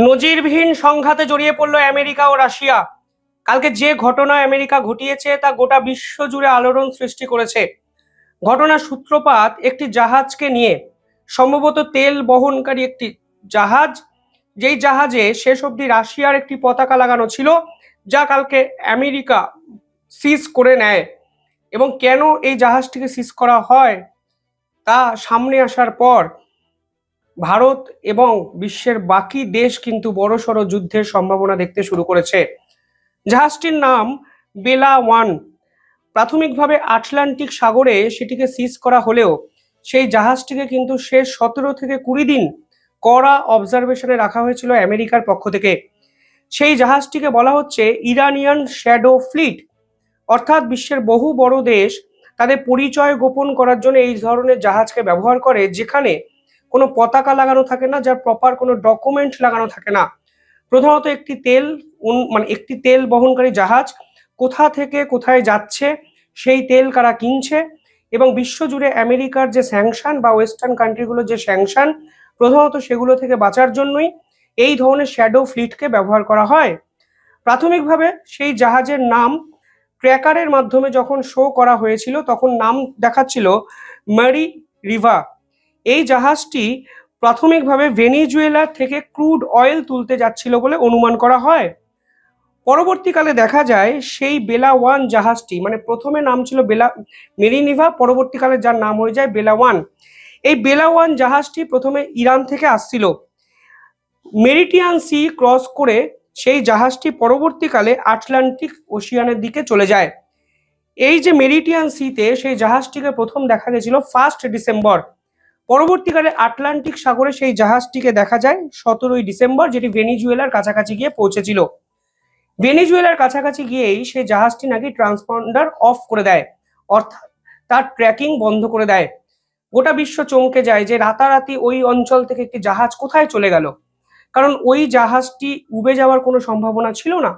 নজিরবিহীন সংঘাতে জড়িয়ে পড়ল আমেরিকা ও রাশিয়া। কালকে যে ঘটনা আমেরিকা ঘটিয়েছে, তা গোটা বিশ্ব জুড়ে আলোড়ন সৃষ্টি করেছে। ঘটনার সূত্রপাত একটি জাহাজকে নিয়ে। সম্ভবত তেল বহনকারী একটি জাহাজ। যেই জাহাজে শেষ অবধি রাশিয়ার একটি পতাকা লাগানো ছিল, যা কালকে আমেরিকা সিজ করে নেয়। এবং কেন এই জাহাজটিকে সিজ করা হয়, তা সামনে আসার পর ভারত এবং বিশ্বের বাকি দেশ কিন্তু বড়সড় যুদ্ধের সম্ভাবনা দেখতে শুরু করেছে। জাহাজটির নাম বেলা ওয়ান। প্রাথমিকভাবে আটলান্টিক সাগরে সেটিকে সিজ করা হলেও সেই জাহাজটিকে কিন্তু শেষ সতেরো থেকে কুড়ি দিন কড়া অবজারভেশনে রাখা হয়েছিল আমেরিকার পক্ষ থেকে। সেই জাহাজটিকে বলা হচ্ছে ইরানিয়ান শ্যাডো ফ্লিট। অর্থাৎ বিশ্বের বহু বড় দেশ তাদের পরিচয় গোপন করার জন্য এই ধরনের জাহাজকে ব্যবহার করে, যেখানে কোনো পতাকা লাগানো থাকে না, যার প্রপার কোনো ডকুমেন্ট লাগানো থাকে না। প্রধানত একটি তেল মানে একটি তেল বহনকারী জাহাজ কোথা থেকে কোথায় যাচ্ছে, সেই তেল কারা কিনছে এবং বিশ্বজুড়ে আমেরিকার যে স্যাংশন বা ওয়েস্টার্ন কান্ট্রিগুলোর যে স্যাংশন প্রধানত সেগুলো থেকে বাঁচার জন্যই এই ধরনের শ্যাডো ফ্লিটকে ব্যবহার করা হয়। প্রাথমিকভাবে সেই জাহাজের নাম ট্র্যাকারের মাধ্যমে যখন শো করা হয়েছিল, তখন নাম দেখাচ্ছিল মারি রিভা। এই জাহাজটি প্রাথমিকভাবে ভেনিজুয়েলা থেকে ক্রুড অয়েল তুলতে যাচ্ছিল বলে অনুমান করা হয়। পরবর্তীকালে দেখা যায় সেই বেলা ওয়ান জাহাজটি মানে প্রথমে নাম ছিল বেলা, মেরিনিভা, পরবর্তীকালে যার নাম হয়ে যায় বেলা ওয়ান এই বেলা ওয়ান জাহাজটি প্রথমে ইরান থেকে আসছিল। মেরিটিয়ান সি ক্রস করে সেই জাহাজটি পরবর্তীকালে আটলান্টিক ওশিয়ানের দিকে চলে যায়। এই যে মেরিটিয়ান সিতে সেই জাহাজটিকে প্রথম দেখা গেছিল ফার্স্ট ডিসেম্বর। পরবর্তীকালে আটলান্টিক সাগরে সেই জাহাজটিকে দেখা যায় সতেরোই ডিসেম্বর, যেটি ভেনিজুয়েলার কাছাকাছি গিয়ে পৌঁছেছিল। ভেনিজুয়েলার কাছাকাছি গিয়েই সেই জাহাজটি নাকি ট্রান্সপন্ডার অফ করে দেয়, অর্থাৎ তার ট্র্যাকিং বন্ধ করে দেয়। গোটা বিশ্ব চমকে যায় যে রাতারাতি ওই অঞ্চল থেকে একটি জাহাজ কোথায় চলে গেল। কারণ ওই জাহাজটি উবে যাওয়ার কোনো সম্ভাবনা ছিল না।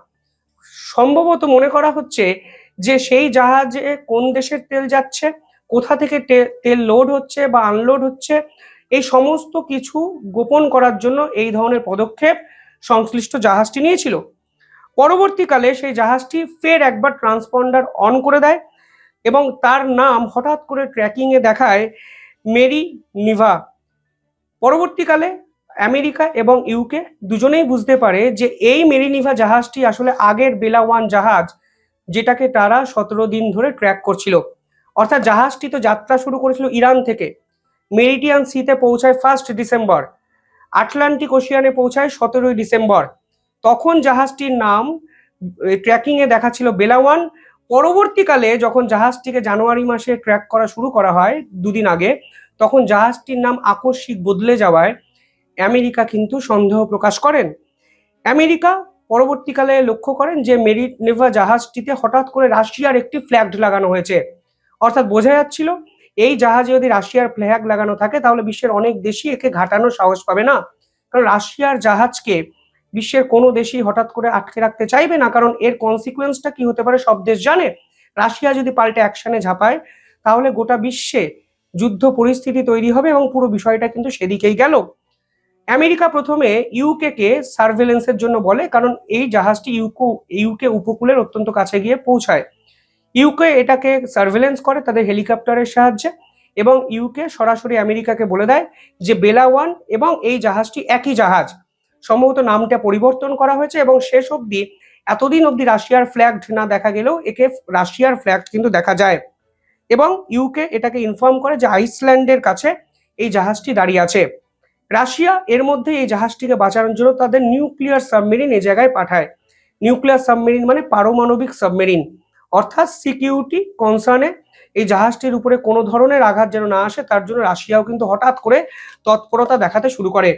সম্ভবত মনে করা হচ্ছে যে সেই জাহাজে কোন দেশের তেল যাচ্ছে কোথা থেকে তেল লোড হচ্ছে বা আনলোড হচ্ছে, এই সমস্ত কিছু গোপন করার জন্য এই ধরনের পদক্ষেপ সংশ্লিষ্ট জাহাজটি নিয়েছিল। পরবর্তীকালে সেই জাহাজটি ফের একবার ট্রান্সপন্ডার অন করে দেয় এবং তার নাম হঠাৎ করে ট্র্যাকিংয়ে দেখায় মেরি নিভা। পরবর্তীকালে আমেরিকা এবং ইউকে দুজনেই বুঝতে পারে যে এই মেরিনিভা জাহাজটি আসলে আগের বেলা ওয়ান জাহাজ, যেটাকে তারা সতেরো দিন ধরে ট্র্যাক করছিল। অর্থাৎ জাহাজটি তো যাত্রা শুরু করেছিল ইরান থেকে। মেরিটিয়ান সিতে পৌঁছায় ফার্স্ট ডিসেম্বর আটলান্টিক ওশিয়ানে পৌঁছায় সতেরোই ডিসেম্বর তখন জাহাজটির নাম ট্র্যাকিংয়ে দেখাচ্ছিল বেলাওয়ান। পরবর্তীকালে যখন জাহাজটিকে জানুয়ারি মাসে ট্র্যাক করা শুরু করা হয়, দুদিন আগে, তখন জাহাজটির নাম আকস্মিক বদলে যাওয়ায় আমেরিকা কিন্তু সন্দেহ প্রকাশ করেন। আমেরিকা পরবর্তীকালে লক্ষ্য করেন যে মেরিট নেভা জাহাজটিতে হঠাৎ করে রাশিয়ার একটি ফ্ল্যাগ লাগানো হয়েছে। অর্থাৎ বোঝা যাচ্ছিল, এই জাহাজে যদি রাশিয়ার ফ্ল্যাগ লাগানো থাকে, তাহলে বিশ্বের অনেক দেশই একে ঘাটানোর সাহস পাবে না। কারণ রাশিয়ার জাহাজকে বিশ্বের কোনো দেশই হঠাৎ করে আটকে রাখতে চাইবে না, কারণ এর কনসিকুয়েন্সটা কি হতে পারে সব দেশ জানে। রাশিয়া যদি পাল্টে অ্যাকশনে ঝাঁপায়, তাহলে গোটা বিশ্বে যুদ্ধ পরিস্থিতি তৈরি হবে এবং পুরো বিষয়টা কিন্তু সেদিকেই গেল। আমেরিকা প্রথমে ইউকে কে সার্ভেলেন্সের জন্য বলে, কারণ এই জাহাজটি ইউকো, ইউকে উপকূলের অত্যন্ত কাছে গিয়ে পৌঁছায়। ইউকে এটাকে সার্ভেলেন্স করে তাদের হেলিকপ্টারের সাহায্যে এবং ইউকে সরাসরি আমেরিকাকে বলে দেয় যে বেলা ওয়ান এবং এই জাহাজটি একই জাহাজ। সম্ভবত নামটা পরিবর্তন করা হয়েছে এবং শেষ অবধি এতদিন অবধি রাশিয়ার ফ্ল্যাগ না দেখা গেলেও একে রাশিয়ার ফ্ল্যাগ কিন্তু দেখা যায়। এবং ইউকে এটাকে ইনফর্ম করে যে আইসল্যান্ডের কাছে এই জাহাজটি দাঁড়িয়ে আছে। রাশিয়া এর মধ্যে এই জাহাজটিকে বাঁচানোর জন্য তাদের নিউক্লিয়ার সাবমেরিন এই জায়গায় পাঠায়। নিউক্লিয়ার সাবমেরিন মানে পারমাণবিক সাবমেরিন অর্থাৎ সিকিউরিটি কনসার্নে এই জাহাজটির উপরে কোনো ধরনের আঘাত যেন না আসে, তার জন্য রাশিয়াও কিন্তু হঠাৎ করে তৎপরতা দেখাতে শুরু করে।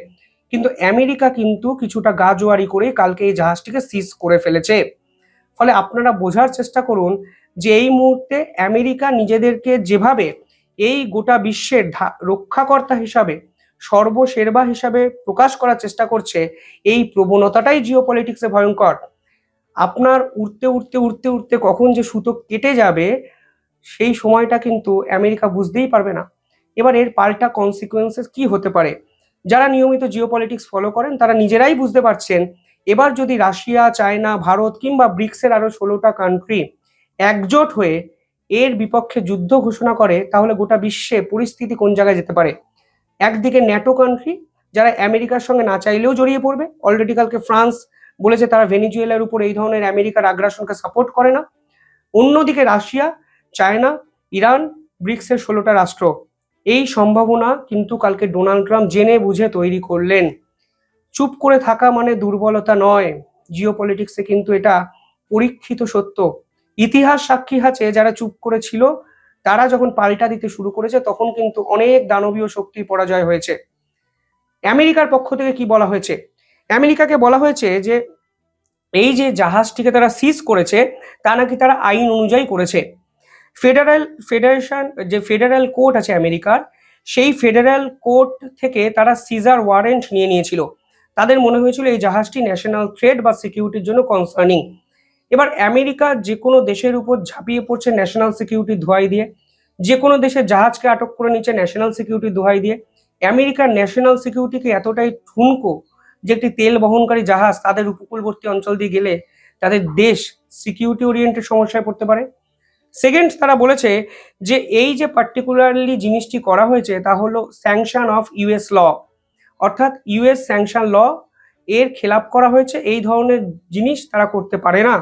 কিন্তু আমেরিকা কিন্তু কিছুটা গাজোয়ারি করে কালকে এই জাহাজটিকে সিজ করে ফেলেছে। ফলে আপনারা বোঝার চেষ্টা করুন যে এই মুহূর্তে আমেরিকা নিজেদেরকে যেভাবে এই গোটা বিশ্বের রক্ষাকর্তা হিসাবে সর্বসেরবা হিসাবে প্রকাশ করার চেষ্টা করছে, এই প্রবণতাটাই জিও পলিটিক্সে ভয়ঙ্কর। আপনার উঠতে উঠতে উঠতে উঠতে কখন যে সুতো কেটে যাবে, সেই সময়টা কিন্তু আমেরিকা বুঝতেই পারবে না। এবার এর পাল্টা কনসিকুয়েন্সেস কি হতে পারে? যারা নিয়মিত জিও পলিটিক্স ফলো করেন, তারা নিজেরাই বুঝতে পারছেন, এবার যদি রাশিয়া, চায়না, ভারত কিংবা ব্রিক্সের আরও ষোলোটা কান্ট্রি একজোট হয়ে এর বিপক্ষে যুদ্ধ ঘোষণা করে, তাহলে গোটা বিশ্বে পরিস্থিতি কোন জায়গায় যেতে পারে? একদিকে ন্যাটো কান্ট্রি যারা আমেরিকার সঙ্গে না চাইলেও জড়িয়ে পড়বে অলরেডি কালকে ফ্রান্স বলেছে তারা ভেনিজুয়েলার উপর এই ধরনের আমেরিকার আগ্রাসনকে সাপোর্ট করে না। অন্যদিকে রাশিয়া, চায়না, ইরান, ব্রিক্সের ষোলোটা রাষ্ট্র এই সম্ভাবনা কিন্তু কালকে ডোনাল্ড ট্রাম্প জেনে বুঝে তৈরি করলেন। চুপ করে থাকা মানে দুর্বলতা নয়। জিও পলিটিক্সে কিন্তু এটা পরীক্ষিত সত্য। ইতিহাস সাক্ষী আছে, যারা চুপ করেছিল তারা যখন পাল্টা দিতে শুরু করেছে, তখন কিন্তু অনেক দানবীয় শক্তির পরাজয় হয়েছে। আমেরিকার পক্ষ থেকে কি বলা হয়েছে? আমেরিকাকে বলা হয়েছে যে এই যে জাহাজটিকে তারা সিজ করেছে, তা নাকি তারা আইন অনুযায়ী করেছে। ফেডারেল, ফেডারেশন, যে ফেডারেল কোর্ট আছে আমেরিকার, সেই ফেডারেল কোর্ট থেকে তারা সিজার ওয়ারেন্ট নিয়ে নিয়েছিল। তাদের মনে হয়েছিল এই জাহাজটি ন্যাশনাল থ্রেড বা সিকিউরিটির জন্য কনসার্নিং এবার আমেরিকা যে কোনো দেশের উপর ঝাঁপিয়ে পড়ছে ন্যাশনাল সিকিউরিটি ধোয়াই দিয়ে। যে কোনো দেশের জাহাজকে আটক করে নিচ্ছে ন্যাশনাল সিকিউরিটি দোহাই দিয়ে। আমেরিকার ন্যাশনাল সিকিউরিটিকে এতটাই ঠুনকো যে একটি তেল বহনকারী জাহাজ তাদের উপকূলবর্তী অঞ্চল দিয়ে গেলে তাদের দেশ সিকিউরিটি ওরিয়েন্টেড সমস্যায় পড়তে পারে। সেকেন্ড তারা বলেছে যে এই যে পার্টিকুলারলি জিনিসটি করা হয়েছে তা হলো স্যাংশন অফ ইউএস ল অর্থাৎ ইউএস স্যাংশন ল এর খেলাপ করা হয়েছে, এই ধরনের জিনিস তারা করতে পারে না।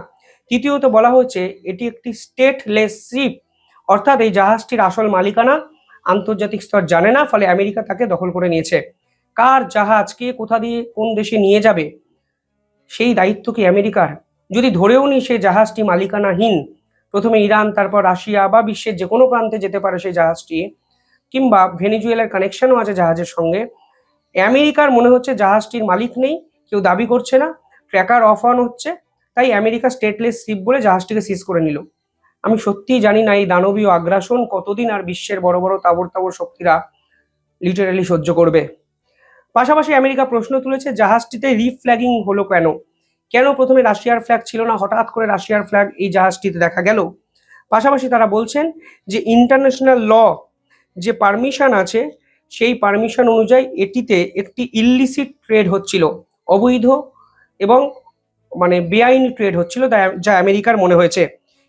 তৃতীয়ত বলা হয়েছে এটি একটি স্টেটলেস শিপ অর্থাৎ এই জাহাজটির আসল মালিকানা আন্তর্জাতিক স্তর জানে না, ফলে আমেরিকা তাকে দখল করে নিয়েছে। কার জাহাজ কে কোথা দিয়ে কোন দেশে নিয়ে যাবে? সেই দায়িত্ব কি আমেরিকার? যদি ধরেও নি সেই জাহাজটি মালিকানাহীন, প্রথমে ইরান, তারপর রাশিয়া বা বিশ্বের যে কোনো প্রান্তে যেতে পারে সেই জাহাজটি, কিংবা ভেনিজুয়েলার কানেকশনও আছে জাহাজের সঙ্গে, আমেরিকার মনে হচ্ছে জাহাজটির মালিক নেই, কেউ দাবি করছে না, ট্র্যাকার অফ অন হচ্ছে, তাই আমেরিকা স্টেটলেস শিপ বলে জাহাজটিকে সিজ করে নিল। আমি সত্যিই জানি না এই দানবীয় আগ্রাসন কতদিন আর বিশ্বের বড় বড় তাবর তাবর শক্তিরা লিটারালি সহ্য করবে। পাশাপাশি আমেরিকা প্রশ্ন তুলেছে, জাহাজটিতে রিফ্ল্যাগিং হলো কেন? কেন প্রথমে রাশিয়ার ফ্ল্যাগ ছিল না? হঠাৎ করে রাশিয়ার ফ্ল্যাগ এই জাহাজটিতে দেখা গেল। পাশাপাশি তারা বলছেন যে ইন্টারন্যাশনাল ল যে পারমিশন আছে, সেই পারমিশন অনুযায়ী এটিতে একটি ইল্লিসিট ট্রেড হচ্ছিল, অবৈধ এবং মানে বেআইনি ট্রেড হচ্ছিল যা আমেরিকার মনে হয়েছে।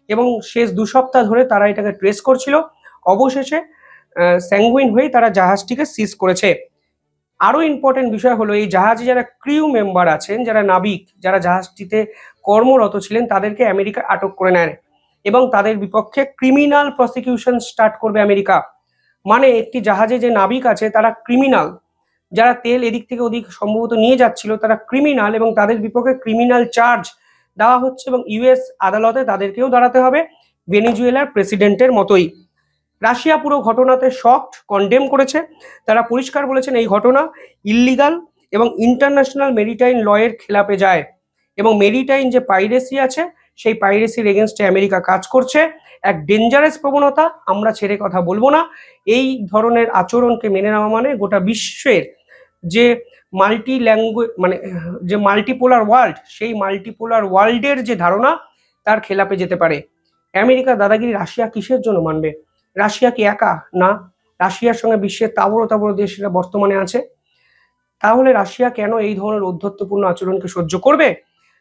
এবং শেষ দু সপ্তাহ ধরে তারা এটাকে ট্রেস করছিল। অবশেষে স্যাঙ্গুইন হয়ে তারা জাহাজটিকে সিজ করেছে। আরও ইম্পর্টেন্ট বিষয় হলো, এই জাহাজে যারা ক্রিউ মেম্বার আছেন, যারা নাবিক, যারা জাহাজটিতে কর্মরত ছিলেন, তাদেরকে আমেরিকা আটক করে নেয় এবং তাদের বিপক্ষে ক্রিমিনাল প্রসিকিউশন স্টার্ট করবে আমেরিকা। মানে একটি জাহাজে যে নাবিক আছে, তারা ক্রিমিনাল যারা তেল এদিক থেকে ওদিক সম্ভবত নিয়ে যাচ্ছিল, তারা ক্রিমিনাল এবং তাদের বিপক্ষে ক্রিমিনাল চার্জ দেওয়া হচ্ছে এবং ইউএস আদালতে তাদেরকেও দাঁড়াতে হবে। ভেনিজুয়েলার প্রেসিডেন্টের মতোই। রাশিয়া পুরো ঘটনাতে শক্ট কন্ডেম করেছে। তারা পরিষ্কার বলেছেন এই ঘটনা ইল্লিগাল এবং ইন্টারন্যাশনাল মেরিটাইন লয়ের খেলাপে যায়। এবং মেরিটাইন যে পাইরেসি আছে, সেই পাইরেসির এগেনস্টে আমেরিকা কাজ করছে। এক ডেঞ্জারাস প্রবণতা, আমরা ছেড়ে কথা বলব না। এই ধরনের আচরণকে মেনে নেওয়া মানে গোটা বিশ্বের যে মাল্টি ল্যাঙ্গুয়েজ মানে যে মাল্টিপোলার ওয়ার্ল্ড সেই মাল্টিপোলার ওয়ার্ল্ডের যে ধারণা, তার খেলাপে যেতে পারে। আমেরিকা দাদাগিরি রাশিয়া কিসের জন্য মানবে? রাশিয়া কি একা? না। রাশিয়ার সঙ্গে বিশ্বের তাবড়ো তাবড়ো দেশরা বর্তমানে আছে। তাহলে রাশিয়া কেন এই ধরনের ঔদ্ধত্যপূর্ণ আচরণকে সহ্য করবে?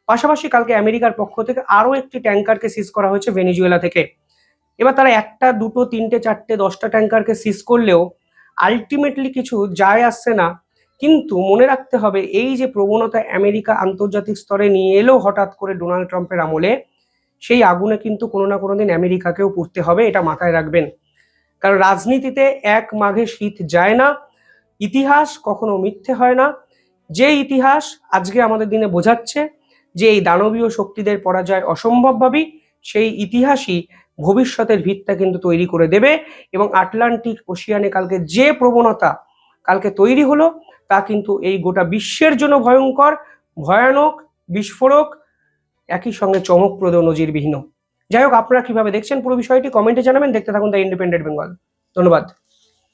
পাশাপাশি কালকে আমেরিকার পক্ষ থেকে আরও একটি ট্যাঙ্কারকে সিজ করা হয়েছে ভেনিজুয়েলা থেকে। এবার তারা একটা, দুটো, তিনটে, চারটে, দশটা ট্যাঙ্কারকে সিজ করলেও আলটিমেটলি কিছু যায় আসছে না। কিন্তু মনে রাখতে হবে, এই যে প্রবণতা আমেরিকা আন্তর্জাতিক স্তরে নিয়ে এলো হঠাৎ করে ডোনাল্ড ট্রাম্পের আমলে, সেই আগুনে কিন্তু কোনো না কোনো দিন আমেরিকাকেও পুড়তে হবে, এটা মাথায় রাখবেন। কারণ রাজনীতিতে এক মাঘে শীত যায় না, ইতিহাস কখনো মিথ্যে হয় না। যে ইতিহাস আজকে আমাদের দিনে বোঝাচ্ছে যে এই দানবীয় শক্তিদের পরাজয় অসম্ভবভাবী সেই ইতিহাসই ভবিষ্যতের ভিতটা কিন্তু তৈরি করে দেবে এবং আটলান্টিক ওশিয়ানে কালকে যে প্রবণতা কালকে তৈরি হলো, তা কিন্তু এই গোটা বিশ্বের জন্য ভয়ঙ্কর, ভয়ানক, বিস্ফোরক, একই সঙ্গে চমকপ্রদ নজিরবিহীন। যাই হোক, আপনারা কীভাবে দেখছেন পুরো বিষয়টি কমেন্টে জানাবেন। দেখতে থাকুন দ্য ইন্ডিপেন্ডেন্ট বেঙ্গল ধন্যবাদ।